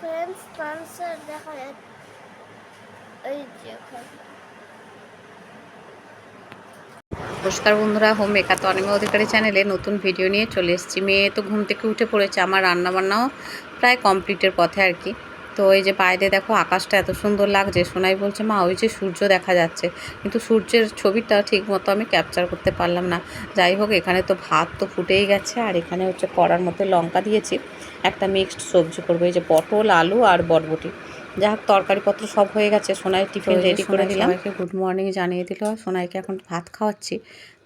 Friends দেখা নমস্কার বন্ধুরা, হোম মেকা তো অনিমা অধিকারী চ্যানেলে নতুন ভিডিও নিয়ে চলে এসেছি। মেয়ে তো ঘুম থেকে উঠে পড়েছে, আমার রান্নাবান্নাও প্রায় কমপ্লিটের পথে আর কি। তো ওই যে বাইরে দেখো আকাশটা এত সুন্দর লাগছে। সোনাই বলছে, মা, ওই যে সূর্য দেখা যাচ্ছে। কিন্তু সূর্যের ছবিটা ঠিক মতো আমি ক্যাপচার করতে পারলাম না। যাই হোক, এখানে তো ভাত তো ফুটেই গেছে, আর এখানে হচ্ছে কড়ার মধ্যে লঙ্কা দিয়েছি। একটা মিক্সড সবজি করব, এই যে পটল, আলু আর বরবটি। যা হোক তরকারিপত্র সব হয়ে গেছে সোনাই টিফিন রেডি করে দিলাম। সবাইকে গুড মর্নিং জানিয়ে দিল। সোনাইকে এখন ভাত খাওয়াচ্ছি।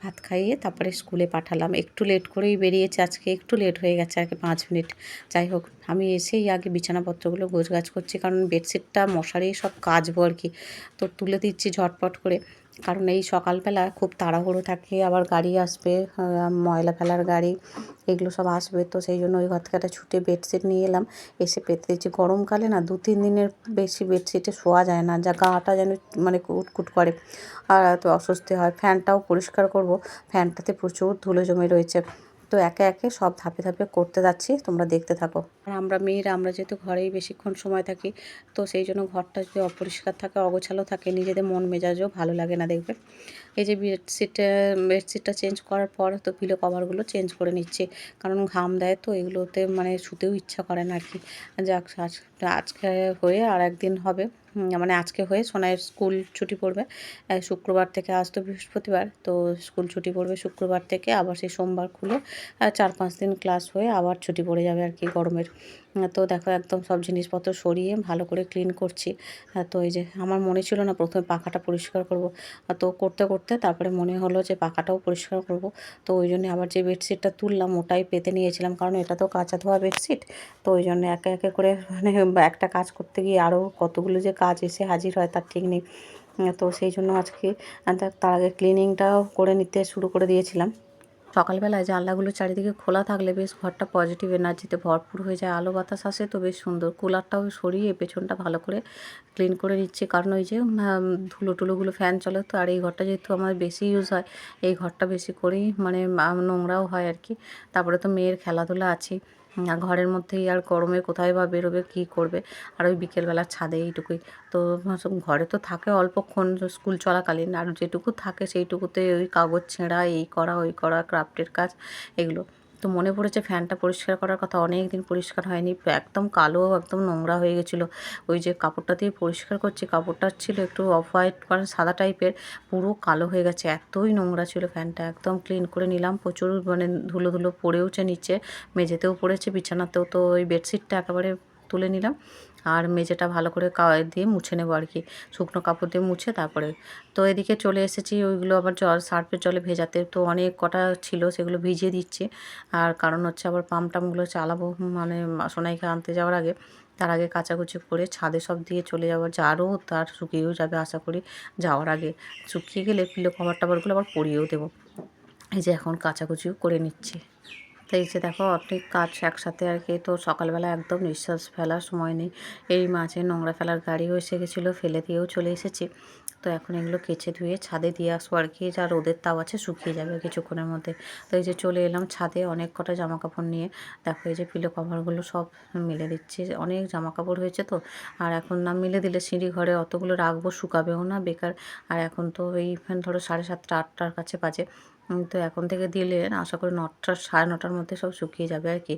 ভাত খাইয়ে তারপরে স্কুলে পাঠালাম। একটু লেট করেই বেরিয়েছে আজকে একটু লেট হয়ে গেছে আর কি পাঁচ মিনিট যাই হোক আমি এসেই আগে বিছানাপত্রগুলো গোছগাছ করছি কারণ বেডশিটটা মশারি সব কাচবো আর কি। তো তুলে দিচ্ছি ঝটপট করে। কারণ এই সকালবেলা খুব তাড়াহুড়ো থাকে আবার গাড়ি আসবে ময়লা ফেলার গাড়ি এগুলো সব আসবে। তো সেই জন্য ওই ঘর থেকে একটা ছুটে বেডশিট নিয়ে এলাম। এসে পেতে দিচ্ছি। গরমকালে না দু তিন দিনের বেশি বেডশিটে শোয়া যায় না। যা গাটা যেন মানে কুটকুট করে। আর তো অস্বস্তি হয়। ফ্যানটাও পরিষ্কার করব। ফ্যানটাতে প্রচুর ধুলো জমে রয়েছে। তো একে একে সব ধাপে ধাপে করতে যাচ্ছি, তোমরা দেখতে থাকো। আর আমরা মেয়েরা, আমরা যেহেতু ঘরেই বেশিক্ষণ সময় থাকি, তো সেই জন্য ঘরটা যদি অপরিষ্কার থাকে, অগোছালো থাকে, নিজেদের মন মেজাজও ভালো লাগে না দেখবে। এই যে বেডশিট, বেডশিটটা চেঞ্জ করার পর তো পিলো কভারগুলো চেঞ্জ করে নিচ্ছে, কারণ ঘাম দেয় তো এগুলোতে মানে শুতেও ইচ্ছা করে না আর কি। যাক, আজ- আজকে হয়ে আর একদিন হবে। মানে আজকে হয়ে সোনাইয়ের স্কুল ছুটি পড়বে। শুক্রবার থেকে আজ তো বৃহস্পতিবার, তো স্কুল ছুটি পড়বে শুক্রবার থেকে, আবার সেই সোমবার খুলে চার পাঁচ দিন ক্লাস হয়ে আবার ছুটি পড়ে যাবে আর কি গরমের। তো দেখো একদম সব জিনিসপত্র সরিয়ে ভালো করে ক্লিন করছি। তো এই যে আমার মনে ছিল না প্রথমে পাখাটা পরিষ্কার করব। তো করতে করতে তারপরে মনে হলো যে পাখাটাও পরিষ্কার করব। তো ওই জন্য আবার যে বেডশিটটা তুললাম ওটাই পেতে নিয়েছিলাম কারণ এটা তো কাঁচা ধোয়া বেডশিট তো ওই জন্য একে একে করে মানে একটা কাজ করতে গিয়ে আরও কতগুলো যে কাজ এসে হাজির হয় তার ঠিক নেই। তো সেই জন্য আজকে তার আগে ক্লিনিংটাও করে নিতে শুরু করে দিয়েছিলাম। সকালবেলায় জানলাগুলো চারিদিকে খোলা থাকলে বেশ ঘরটা পজিটিভ এনার্জিতে ভরপুর হয়ে যায়। আলো বাতাস আসে তো বেশ সুন্দর। কুলারটাও সরিয়ে পেছনটা ভালো করে ক্লিন করে নিচ্ছে। কারণ ওই যে ধুলো টুলোগুলো ফ্যান চলে তো, আর এই ঘরটা যেহেতু আমার বেশি ইউজ হয়, এই ঘরটা বেশি করেই মানে নোংরাও হয় আর কি। তারপরে তো মেয়ের খেলাধুলা আছে ঘরের মধ্যেই আর গরমে কোথায় বা বেরোবে, কী করবে? আর ওই বিকেলবেলা ছাদে এইটুকুই। তো ঘরে তো থাকে অল্পক্ষণ স্কুল চলাকালীন, আর যেটুকু থাকে সেইটুকুতে ওই কাগজ ছেঁড়া, এই করা, ওই করা ক্রাফটের কাজ, এগুলো। তো মনে পড়েছে ফ্যানটা পরিষ্কার করার কথা। অনেক দিন পরিষ্কার হয়নি, একদম কালো, একদম নোংরা হয়ে গেছিল। ওই যে কাপড়টা দিয়ে পরিষ্কার করছি, কাপড়টা ছিল একটু অফ হোয়াইট মানে সাদা টাইপের পুরো কালো হয়ে গেছে, এতই নোংরা ছিল ফ্যানটা। একদম ক্লিন করে নিলাম, প্রচুর মানে ধুলো ধুলো পড়েওছে নিচে, মেঝেতেও পড়েছে, বিছানাতেও। তো ওই বেডশিটটা একেবারে তুলে নিলাম। আর মেঝেটা ভালো করে কা- দিয়ে মুছে নেব আর কি। শুকনো কাপড় দিয়ে মুছে তারপরে। তো এদিকে চলে এসেছি ওইগুলো আবার জল, সার্ফের জলে ভেজাতে। তো অনেক কটা ছিল সেগুলো ভিজিয়ে দিচ্ছে। আর কারণ হচ্ছে আবার পাম্প টামগুলো চালাবো মানে সোনাইকে আনতে যাওয়ার আগে। তার আগে কাচাকুচি করে ছাদে সব দিয়ে চলে যাওয়ার জারও তার শুকিয়েও যাবে আশা করি যাওয়ার আগে। শুকিয়ে গেলে পিলো কভার টাভারগুলো আবার পরিয়েও দেবো। এই যে এখন কাচাকুচিও করে নিচ্ছি। যে দেখো, অনেক কাজ একসাথে আর কি। তো সকালবেলা একদম নিঃশ্বাস ফেলার সময় নেই। এই মাঝে নোংরা ফেলার গাড়িও এসে গেছিল, ফেলে দিয়েও চলে এসেছি। তো এখন এগুলো কেচে ধুয়ে ছাদে দিয়ে আসব আর কি। যা রোদের তাও আছে, শুকিয়ে যাবে কিছুক্ষণের মধ্যে। তো এই যে চলে এলাম ছাদে অনেক কটা জামা কাপড় নিয়ে। দেখো এই যে পিলো কভারগুলো সব মেলে দিচ্ছি। অনেক জামা কাপড় হয়েছে তো। আর এখন না মিলে দিলে সিঁড়ি ঘরে অতগুলো রাখব, শুকাবেও না বেকার। আর এখন তো এই ধরো সাড়ে সাতটা, আটটার কাছে বাজে। তো এখন থেকে দিলে আশা করি নটা, সাড়ে নটার মধ্যে সব শুকিয়ে যাবে আর কি।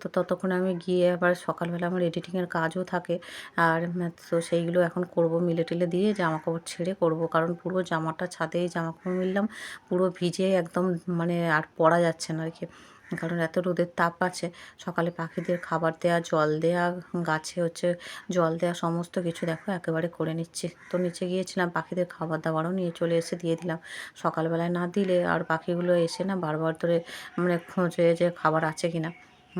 তো ততক্ষণে আমি গিয়ে আবার সকালবেলা আমার এডিটিংয়ের কাজও থাকে। আর তো সেইগুলো এখন করব মিলে টিলে দিয়ে জামা কাপড় ছেড়ে করব। কারণ পুরো জামাটা ছাদেই জামা কাপড় মিললাম, পুরো ভিজে একদম মানে আর পরা যাচ্ছে না আর কি। কারণ এত রোদের তাপ আছে, সকালে পাখিদের খাবার দেওয়া জল দেওয়া গাছে হচ্ছে জল দেওয়া সমস্ত কিছু দেখো একেবারে করে নিচ্ছি। তো নিচে গিয়েছিলাম, পাখিদের খাবার দাবারও নিয়ে চলে এসে দিয়ে দিলাম। সকালবেলায় না দিলে আর পাখিগুলো এসে না বারবার ধরে মানে খোঁজে যে খাবার আছে কিনা।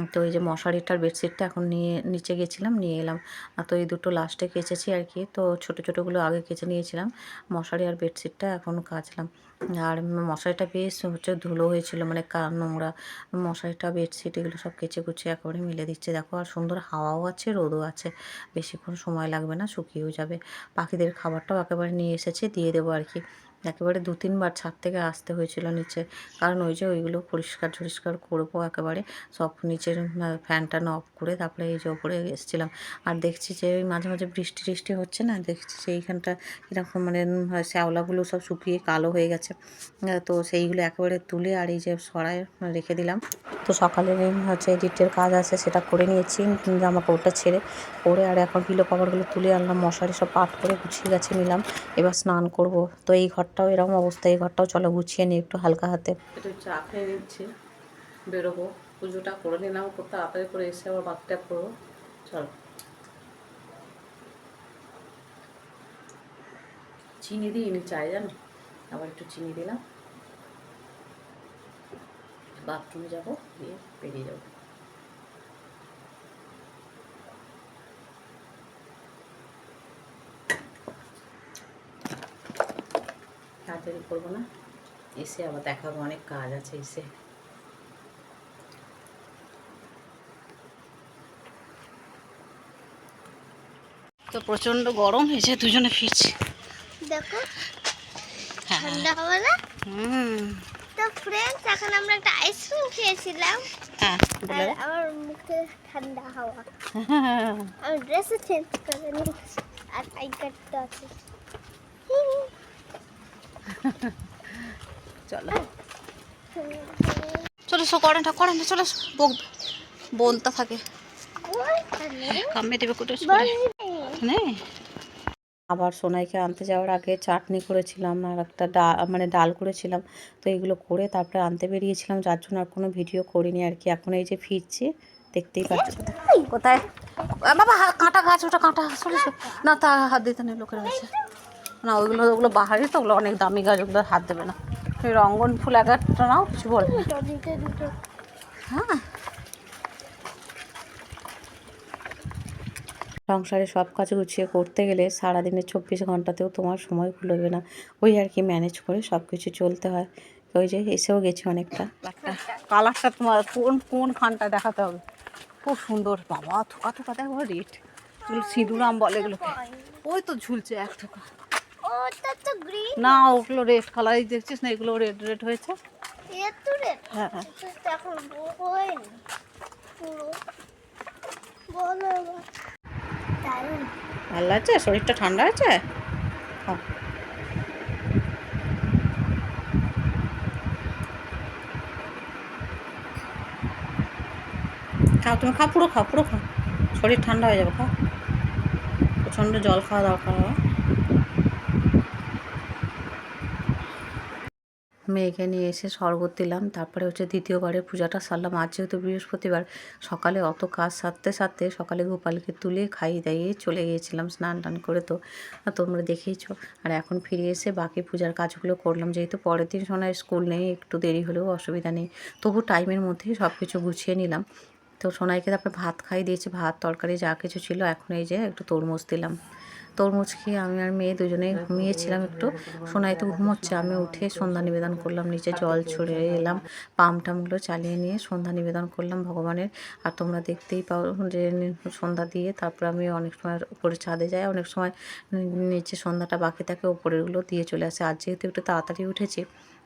তো এই যে মশারিটার বেডশিটটা এখন নিয়ে, নিচে গেছিলাম, নিয়ে এলাম। তো এই দুটো লাস্টে কেচেছি আর কি, তো ছোটো, ছোটোগুলো আগে কেচে নিয়েছিলাম। মশারি আর বেডশিটটা এখন কাচলাম। আর মশারিটা বেশ হচ্ছে ধুলো হয়েছিল মানে কা- নোংরা। মশারিটা, বেডশিট এগুলো সব কেচে কুচে একেবারে মিলে দিচ্ছে। দেখো, আর সুন্দর হাওয়াও আছে, রোদও আছে। বেশিক্ষণ সময় লাগবে না, শুকিয়েও যাবে। পাখিদের খাবারটাও একেবারে নিয়ে এসেছে, দিয়ে দেবো আর কি। একেবারে দু তিনবার ছাদ থেকে আসতে হয়েছিল নিচে। কারণ ওই যে ওইগুলো পরিষ্কার টরিষ্কার করব একেবারে। সব নিচের ফ্যানটা অফ করে তারপরে এই যে ওপরে এসেছিলাম। আর দেখছি যে ওই মাঝে মাঝে বৃষ্টি টিষ্টি হচ্ছে না? দেখছি যে এইখানটা এরকম মানে শ্যাওলাগুলো সব শুকিয়ে কালো হয়ে গেছে। তো সেইগুলো একেবারে তুলে আর এই যে সরায় রেখে দিলাম। তো সকালে হচ্ছে এডিটের কাজ আছে, সেটা করে নিয়েছি জামা কাপড়টা ছেড়ে। পরে আর এখন পিলো কভারগুলো তুলে আনলাম, মশারি সব পাট করে গুছিয়ে গেছে নিলাম। এবার স্নান করব। তো এই ঘরটাও এরকম অবস্থা, এই ঘরটাও চলো গুছিয়ে নিই একটু হালকা হাতে। একটু চা খেয়ে নিচ্ছি, বেরোবো। পুজোটা করে নিলাম খুব তাড়াতাড়ি করে এসে আবার বাথটা করব। চলো। চিনি দিইনি চাই জানো? আবার একটু চিনি দিলাম। বাথরুমে যাব, দিয়ে বেরিয়ে যাব তাড়াতাড়ি করব না। এসে আবার দেখাবো অনেক কাজ আছে এসে। তো প্রচণ্ড গরম হয়েছে দুজনে ফিরছি। দেখো হ্যাঁ। ঠান্ডা হবে না? হুম। তো ফ্রেন্ডস এখন আমরা একটা আইসক্রিম খেয়েছিলাম। হ্যাঁ। আমার মুখে ঠান্ডা হাওয়া। আমি ড্রেসও চেঞ্জ করে নিয়েছি। আর আই কার্ডটা আছে। চলো। চলো এসো করেন না করেন না চলো এসো বকবে বলতে থাকে। কামে দেবে নেই আবার সোনাইকে আনতে যাওয়ার আগে চাটনি করেছিলাম আর একটা ডাল মানে ডাল করেছিলাম। তো এগুলো করে তারপরে আনতে বেরিয়েছিলাম। যার জন্য আর কোনো ভিডিও করিনি আর কি। এখন এই যে ফিরছি দেখতেই পাচ্ছি। কোথায়? বাবা কাঁটা গাছ ওটা কাঁটা চলে এসো। না তা হাত দিতে নেই লোকের কাছে না ওইগুলো ওগুলো বাহারি তো ওগুলো অনেক দামি গাছ ওগুলো হাত দেবে না। ওই রঙ্গন ফুল এক একটা নাও কিছু দুটো। হ্যাঁ। সংসারে সব কাজ গুছিয়ে করতে গেলে সারাদিনে চব্বিশ ঘন্টাতেও তোমার সময় কুলোবে না। ওই আর কি ম্যানেজ করে সব কিছু চলতে হয়। ওই যে এসেও গেছে অনেকটা। কালারটা তোমার কোন কোন খানটা দেখাতে হবে? খুব সুন্দর বাবা থোকা থোকা দেখো রেট সিঁদুরাম বলে এগুলোকে। ওই তো ঝুলছে এক থোকা। না ওগুলো রেড কালারই দেখছিস না এগুলো রেড রেড হয়েছে? হ্যাঁ হ্যাঁ। ভালো আছে? শরীরটা ঠান্ডা আছে? হ্যাঁ। খাও তুমি খাও পুরো খাও পুরো খাও। শরীর ঠান্ডা হয়ে যাবে খাও। প্রচণ্ড জল খাওয়া দরকার হয় মেয়েকে নিয়ে এসে শরবত দিলাম। তারপরে হচ্ছে দ্বিতীয়বারে পূজাটা সারলাম। আজ যেহেতু বৃহস্পতিবার, সকালে অত কাজ সারতে সারতে সকালে গোপালকে তুলে খাইয়ে দাইয়ে চলে গিয়েছিলাম স্নান টান করে তো। তোমরা দেখেইছো। আর এখন ফিরে এসে বাকি পূজার কাজগুলো করলাম। যেহেতু পরের দিন সোনার স্কুল নেই, একটু দেরি হলেও অসুবিধা নেই। তবু টাইমের মধ্যেই সব কিছু গুছিয়ে নিলাম। তো সোনাইকে তারপরে ভাত খাইয়ে দিয়েছি। ভাত, তরকারি যা কিছু ছিল, এখন এই যে একটু তরমুজ দিলাম। তরমুজ খেয়ে আমি আর মেয়ে দুজনেই ঘুমিয়েছিলাম একটু। সোনাই তো ঘুমোচ্ছে, আমি উঠে সন্ধ্যা নিবেদন করলাম, নিচে জল ছড়ে এলাম, পাম টামগুলো চালিয়ে নিয়ে সন্ধ্যা নিবেদন করলাম ভগবানের। আর তোমরা দেখতেই পাও যে সন্ধ্যা দিয়ে তারপর আমি অনেক সময় উপরে ছাদে যাই, অনেক সময় নিচে সন্ধ্যাটা বাকি থাকে উপরেরগুলো দিয়ে চলে আসে। আর যেহেতু একটু তাড়াতাড়ি উঠেছি,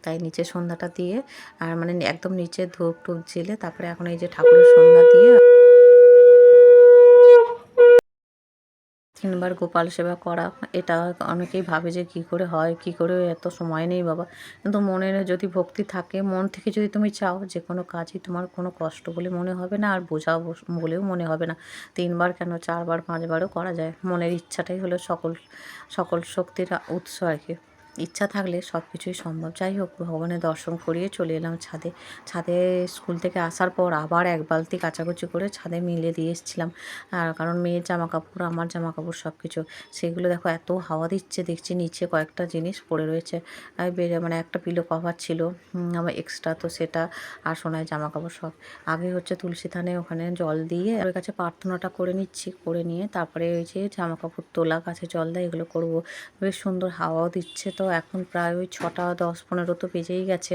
তাই নিচে সন্ধ্যাটা দিয়ে, আর মানে একদম নিচে ধূপ টুপ জেলে তারপরে এখন এই যে ঠাকুরের সন্ধ্যা দিয়ে তিনবার গোপাল সেবা করা, এটা অনেকেই ভাবে যে কি করে হয়, কি করে এত সময় নেই বাবা। কিন্তু মনের যদি ভক্তি থাকে, মন থেকে যদি তুমি চাও যে কোনো কাজই তোমার কোনো কষ্ট বলে মনে হবে না, আর বোঝাও বলেও মনে হবে না। তিনবার কেন, চারবার, পাঁচবারও করা যায়। মনের ইচ্ছাটাই হলো সকল সকল শক্তির উৎস আর কি। ইচ্ছা থাকলে সব কিছুই সম্ভব। যাই হোক, ভগবানের দর্শন করিয়ে চলে এলাম ছাদে। ছাদে স্কুল থেকে আসার পর আবার এক বালতি কাচাকুচি করে ছাদে মিলে দিয়ে এসেছিলাম। আর কারণ মেয়ের জামা কাপড় আমার জামা কাপড় সব কিছু সেগুলো দেখো, এত হাওয়া দিচ্ছে, দেখছি নিচে কয়েকটা জিনিস পড়ে রয়েছে। বেড়ে মানে একটা পিলো কভার ছিল আমার এক্সট্রা তো সেটা আর সোনায় জামা কাপড় সব। আগে হচ্ছে তুলসী থানে ওখানে জল দিয়ে ওর কাছে প্রার্থনাটা করে নিচ্ছি, করে নিয়ে তারপরে ওই যে জামা কাপড় তোলা গাছে জল দেয়, এগুলো করব। বেশ সুন্দর হাওয়াও দিচ্ছে তো। তো এখন প্রায় ওই ছটা, দশ, পনেরো তো বেজেই গেছে।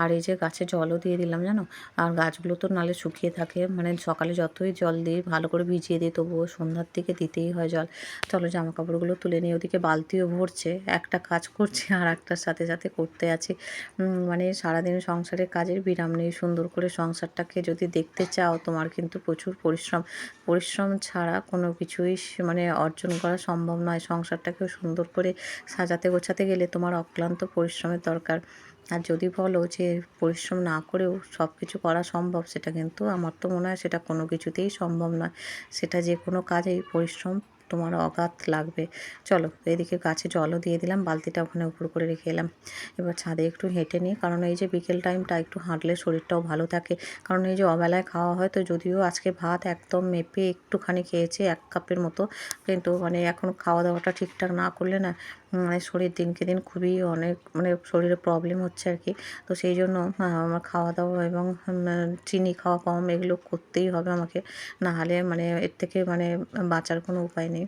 আর এই যে গাছে জলও দিয়ে দিলাম, জানো? আর গাছগুলো তো নালে শুকিয়ে থাকে। মানে সকালে যতই জল দিই, ভালো করে ভিজিয়ে দিই, তবুও সন্ধ্যার দিকে দিতেই হয় জল। চলো জামা কাপড়গুলো তুলে নিয়ে ওদিকে বালতিও ভরছে। একটা কাজ করছে আর একটার সাথে সাথে করতে আছি। মানে সারাদিন সংসারের কাজের বিরাম নেই। সুন্দর করে সংসারটাকে যদি দেখতে চাও, তোমার কিন্তু প্রচুর পরিশ্রম। পরিশ্রম ছাড়া কোনো কিছুই মানে অর্জন করা সম্ভব নয়। সংসারটাকেও সুন্দর করে সাজাতে গোছাতে গেলে তোমার অক্লান্ত পরিশ্রমের দরকার। আর যদি বলো যে পরিশ্রম না করেও সব কিছু করা সম্ভব, সেটা কিন্তু আমার তো মনে হয় সেটা কোনো কিছুতেই সম্ভব নয়। সেটা যে কোনো কাজেই পরিশ্রম তোমার অগাধ লাগবে। চলো, এদিকে গাছে জলও দিয়ে দিলাম, বালতিটা ওখানে উপর করে রেখে এলাম। এবার ছাদে একটু হেঁটে নিই, কারণ এই যে বিকেল টাইমটা একটু হাঁটলে শরীরটাও ভালো থাকে। কারণ এই যে অবেলায় খাওয়া হয়, তো যদিও আজকে ভাত একদম মেপে একটুখানি খেয়েছে, এক কাপের মতো। কিন্তু মানে এখন খাওয়া দাওয়াটা ঠিকঠাক না করলে না মানে শরীর দিনকে দিন খুবই অনেক মানে শরীরে প্রবলেম হচ্ছে আর কি তো সেই জন্য আমার খাওয়া দাওয়া এবং চিনি খাওয়া কম, এগুলো করতেই হবে আমাকে। না হলে মানে এর থেকে মানে বাঁচার কোনো উপায় নেই।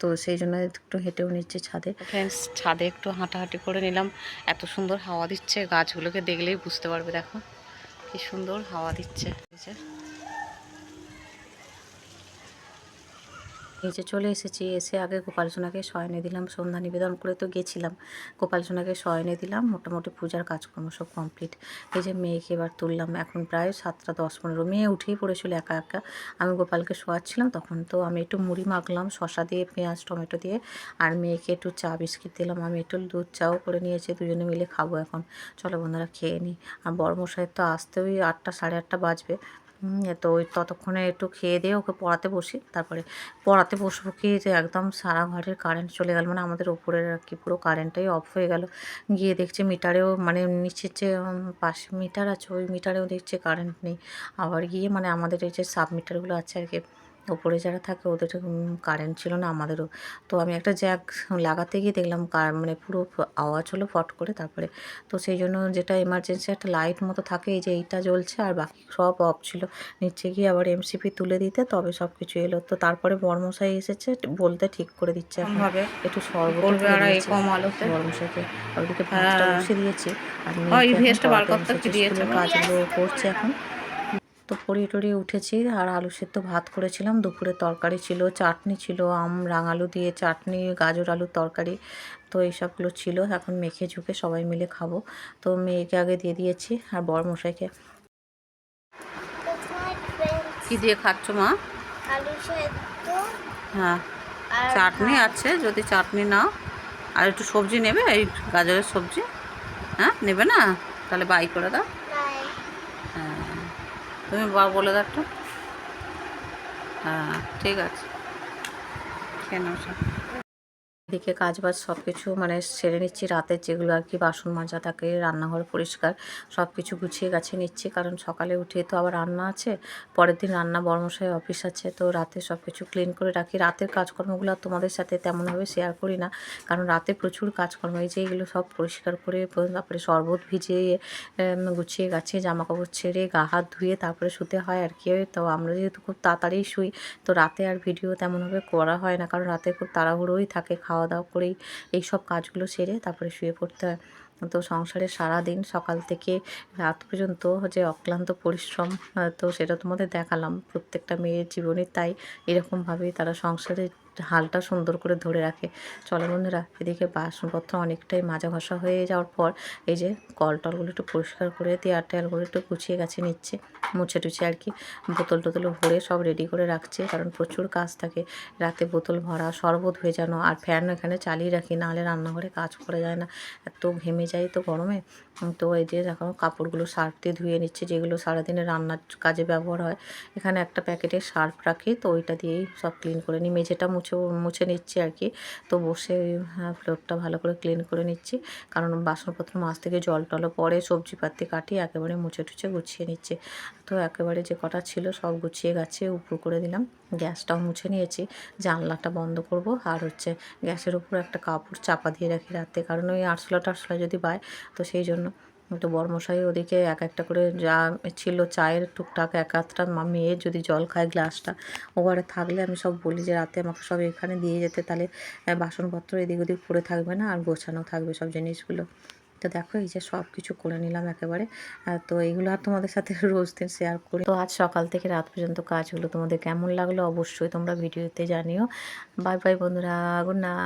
তো সেই জন্য একটু হেঁটেও নিচ্ছি ছাদে। ফ্রেন্ডস ছাদে একটু হাঁটাহাঁটি করে নিলাম। এত সুন্দর হাওয়া দিচ্ছে, গাছগুলোকে দেখলেই বুঝতে পারবে, দেখো। কি সুন্দর হাওয়া দিচ্ছে এই যে। নিচে চলে এসেছি, এসে আগে গোপাল সোনাকে শয়নে দিলাম, সন্ধ্যা নিবেদন করে তো গেছিলাম। গোপাল সোনাকে শয়নে দিলাম, মোটামুটি পূজার কাজকর্ম সব কমপ্লিট এই যে মেয়েকে এবার তুললাম, এখন প্রায় সাতটা দশ পনেরো। মেয়ে উঠেই পড়েছিল একা একা। আমি গোপালকে শোয়াচ্ছিলাম, তখন তো আমি একটু মুড়ি মাখলাম শশা দিয়ে, পেঁয়াজ, টমেটো দিয়ে, আর মেয়েকে একটু চা, বিস্কিট দিলাম। আমি একটু দুধ চাও করে নিয়েছি, দুজনে মিলে খাব এখন। চলো বন্ধুরা, খেয়ে নিই আর বড় বড়মশাইয়ের তো আসতে ওই আটটা, সাড়ে আটটা বাজবে। তো ওই ততক্ষণে একটু খেয়ে দিয়ে ওকে পড়াতে বসি। তারপরে পড়াতে বসবো কি যে একদম সারা ঘরের কারেন্ট চলে গেল মানে আমাদের ওপরের আর কি পুরো কারেন্টটাই অফ হয়ে গেল। গিয়ে দেখছি মিটারেও মানে নিচের যে পাশে মিটার আছে, ওই মিটারেও দেখছে কারেন্ট নেই। আবার গিয়ে মানে আমাদের এই যে সাব মিটারগুলো আছে আর কি ওপরে যারা থাকে ওদের কারেন্ট ছিল না আমাদেরও। তো আমি একটা জ্যাক লাগাতে গিয়ে দেখলাম মানে পুরো আওয়াজ হলো ফট করে তারপরে। তো সেই জন্য যেটা এমার্জেন্সি একটা লাইট মতো থাকে এই যে এইটা জ্বলছে আর বাকি সব অফ ছিল। নিচে গিয়ে আবার এমসিপি তুলে দিতে তবে সব কিছু এলো। তো তারপরে বর্মশাই এসেছে বলতে ঠিক করে দিচ্ছে এখন। হবে। একটু আর এই কম আলোতে। বর্মশাইকে। ওদিকে ভাতটা হ্যাঁ। দিয়েছি। আর বার করতে দিয়েছে? কাজগুলো করছে এখন। তো পড়িয়ে টড়িয়ে উঠেছি আর আলু সেদ্ধ ভাত করেছিলাম। দুপুরে তরকারি ছিল চাটনি ছিল আম রাঙালু দিয়ে চাটনি গাজর আলুর তরকারি তো এইসবগুলো ছিল। এখন মেখে ঝুঁকে সবাই মিলে খাব। তো মেয়েকে আগে দিয়ে দিয়েছি আর বড় মশাইকে কি দিয়ে খাচ্ছ মা? আলু সেদ্ধ হ্যাঁ চাটনি আছে যদি চাটনি নাও। আর একটু সবজি নেবে? এই গাজরের সবজি? হ্যাঁ নেবে না? তাহলে বাই করে দাও। তুমি বলে দাও একটু হ্যাঁ ঠিক আছে কেন। এদিকে কাজ বাজ সব কিছু মানে সেরে নিচ্ছি রাতের যেগুলো আর কি বাসন মাজা থাকে, রান্নাঘর পরিষ্কার সব কিছু গুছিয়ে গাছে নিচ্ছি। কারণ সকালে উঠে তো আবার রান্না আছে, পরের দিন রান্না বর্মশাই অফিস আছে, তো রাতে সব কিছু ক্লিন করে রাখি। রাতের কাজকর্মগুলো তোমাদের সাথে তেমনভাবে শেয়ার করি না, কারণ রাতে প্রচুর কাজকর্ম, এই যে এগুলো সব পরিষ্কার করে তারপরে শরবত ভিজিয়ে গুছিয়ে গাছে জামা কাপড় ছেড়ে গা হাত ধুয়ে তারপরে শুতে হয় আর কি। তো আমরা যেহেতু খুব তাড়াতাড়ি শুই, তো রাতে আর ভিডিও তেমনভাবে করা হয় না, কারণ রাতে খুব তাড়াহুড়োই থাকে খাওয়া দাওয়া করেই এই সব কাজগুলো সেরে তারপরে শুয়ে পড়তে হয়। তো সংসারে সারা দিন সকাল থেকে রাত পর্যন্ত যে অক্লান্ত পরিশ্রম তো সেটা তোমাদের দেখালাম। প্রত্যেকটা মেয়ের জীবনে তাই এরকমভাবেই তারা সংসারের হালটা সুন্দর করে ধরে রাখে। চলো বন্ধুরা, এদিকে বাসনপত্র অনেকটাই মাজা ঘষা হয়ে যাওয়ার পর এই যে কল টলগুলো একটু পরিষ্কার করে দেওয়ার টেয়ারগুলো একটু গুছিয়ে গেছে নিচ্ছে, মুছে টুছে আর কি। বোতল টোতল ভরে সব রেডি করে রাখছে, কারণ প্রচুর কাজ থাকে। রাতে বোতল ভরা, শরবত ভেজানো আর ফ্যান এখানে চালিয়ে রাখি, নাহলে রান্নাঘরে কাজ করা যায় না। এত ঘেমে যায় তো গরমে। তো এই যে দেখো, কাপড়গুলো সার্ফ দিয়ে ধুয়ে নিচ্ছে, যেগুলো সারাদিনে রান্নার কাজে ব্যবহার হয়। এখানে একটা প্যাকেটে সার্ফ রাখি, তো ওইটা দিয়েই সব ক্লিন করে নিই। মেঝেটা মুছে মুছে নিচ্ছি আর কি। তো বসে ওই হ্যাঁ, ফ্লোরটা ভালো করে ক্লিন করে নিচ্ছি। কারণ বাসনপত্র মাছ থেকে জল টলও পরে সবজি পাতি কাটি একেবারে মুছে টুছে গুছিয়ে নিচ্ছে। তো একেবারে যে কটা ছিল সব গুছিয়ে গাছে উপর করে দিলাম। গ্যাসটাও মুছে নিয়েছি। জানলাটা বন্ধ করব আর হচ্ছে গ্যাসের উপর একটা কাপড় চাপা দিয়ে রাখি রাতে। কারণ ওই আরশোলা টারশোলা যদি পায় তো সেই জন্য তো বর্মশাই ওদিকে এক একটা করে যা ছিল চায়ের টুকটাক এক আধটা মেয়ে যদি জল খায় গ্লাসটা ওভারে থাকলে আমি সব বলি যে রাতে আমাকে সব এখানে দিয়ে যেতে, তাহলে বাসনপত্র এদিক ওদিক পড়ে থাকবে না আর গোছানো থাকবে সব জিনিসগুলো। তো দেখো এই যে সব কিছু করে নিলাম একেবারে। তো এইগুলো আর তোমাদের সাথে রোজ দিন শেয়ার করি। তো আজ সকাল থেকে রাত পর্যন্ত কাজগুলো তোমাদের কেমন লাগল অবশ্যই তোমরা ভিডিওতে জানিও। বাই বাই বন্ধুরা গুড নাইট